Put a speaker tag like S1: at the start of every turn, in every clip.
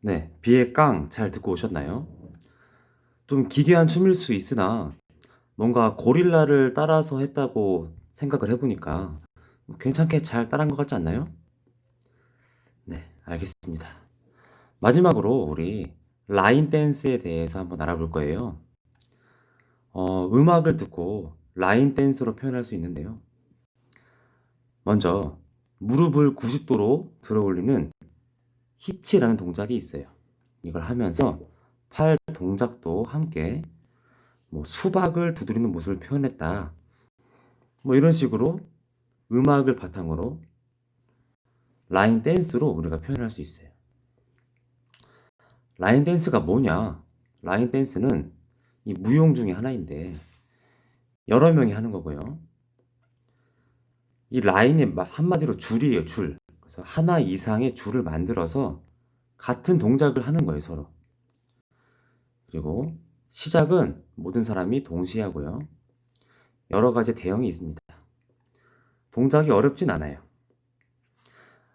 S1: 네, 비의 깡 잘 듣고 오셨나요? 좀 기괴한 춤일 수 있으나 뭔가 고릴라를 따라서 했다고 생각을 해보니까 괜찮게 잘 따라한 것 같지 않나요? 네, 알겠습니다. 마지막으로 우리 라인 댄스에 대해서 한번 알아볼 거예요. 어, 음악을 듣고 라인 댄스로 표현할 수 있는데요. 먼저 무릎을 90도로 들어 올리는 히치라는 동작이 있어요. 이걸 하면서 팔 동작도 함께 뭐 수박을 두드리는 모습을 표현했다. 뭐 이런 식으로 음악을 바탕으로 라인 댄스로 우리가 표현할 수 있어요. 라인 댄스가 뭐냐? 라인 댄스는 이 무용 중에 하나인데 여러 명이 하는 거고요. 이 라인이 마- 한마디로 줄이에요, 줄. 그래서 하나 이상의 줄을 만들어서 같은 동작을 하는 거예요, 서로. 그리고 시작은 모든 사람이 동시에 하고요. 여러 가지 대형이 있습니다. 동작이 어렵진 않아요.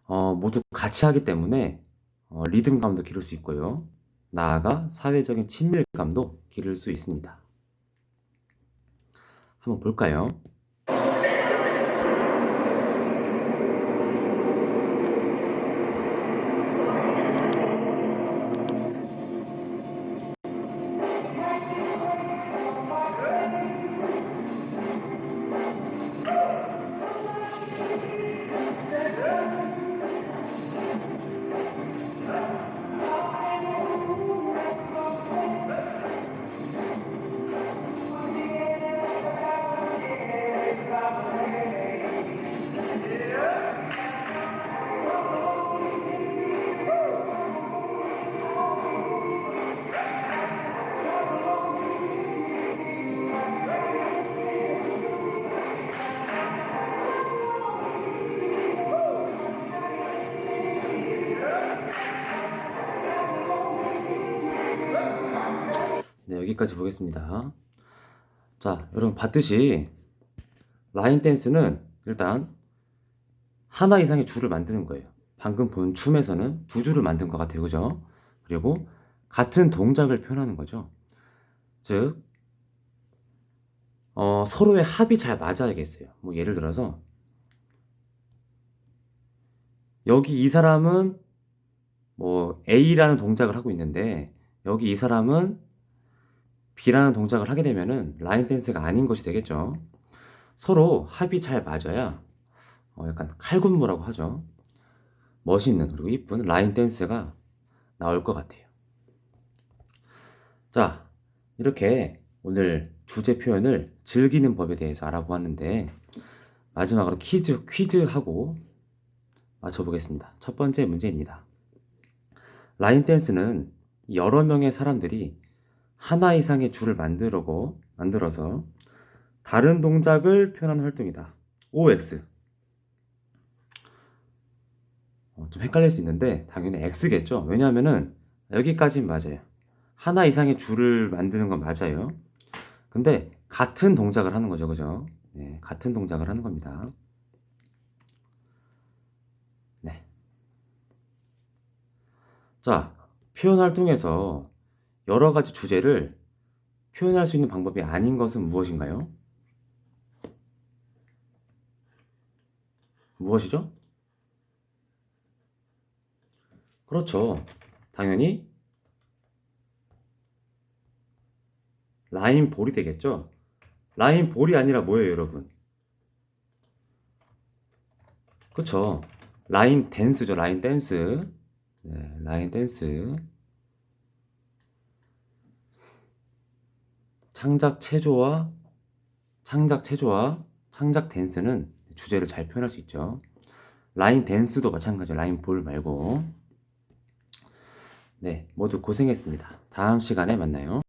S1: 어, 모두 같이 하기 때문에 어, 리듬감도 기를 수 있고요. 나아가 사회적인 친밀감도 기를 수 있습니다. 한번 볼까요? 여기까지 보겠습니다. 자, 여러분 봤듯이 라인 댄스는 일단 하나 이상의 줄을 만드는 거예요. 방금 본 춤에서는 두 줄을 만든 것 같아요. 그죠? 그리고 같은 동작을 표현하는 거죠. 즉, 어, 서로의 합이 잘 맞아야겠어요. 뭐 예를 들어서 여기 이 사람은 뭐 A라는 동작을 하고 있는데 여기 이 사람은 B라는 동작을 하게 되면은 라인 댄스가 아닌 것이 되겠죠. 서로 합이 잘 맞아야 어, 약간 칼군무라고 하죠. 멋있는 그리고 이쁜 라인 댄스가 나올 것 같아요. 자, 이렇게 오늘 주제 표현을 즐기는 법에 대해서 알아보았는데 마지막으로 퀴즈 퀴즈하고 맞춰보겠습니다. 첫 번째 문제입니다. 라인 댄스는 여러 명의 사람들이 하나 이상의 줄을 만들고 만들어서 다른 동작을 표현하는 활동이다. OX. 어, 좀 헷갈릴 수 있는데 당연히 X겠죠. 왜냐하면은 여기까지는 맞아요. 하나 이상의 줄을 만드는 건 맞아요. 근데 같은 동작을 하는 거죠, 그죠? 네, 같은 동작을 하는 겁니다. 네. 자, 표현 활동에서 여러 가지 주제를 표현할 수 있는 방법이 아닌 것은 무엇인가요? 무엇이죠? 그렇죠. 당연히 라인 볼이 되겠죠. 라인 볼이 아니라 뭐예요, 여러분? 그쵸. 라인 댄스죠, 라인 댄스. 네, 라인 댄스. 창작 체조와 창작 체조와 창작 댄스는 주제를 잘 표현할 수 있죠. 라인 댄스도 마찬가지로 라인 볼 말고. 네, 모두 고생했습니다. 다음 시간에 만나요.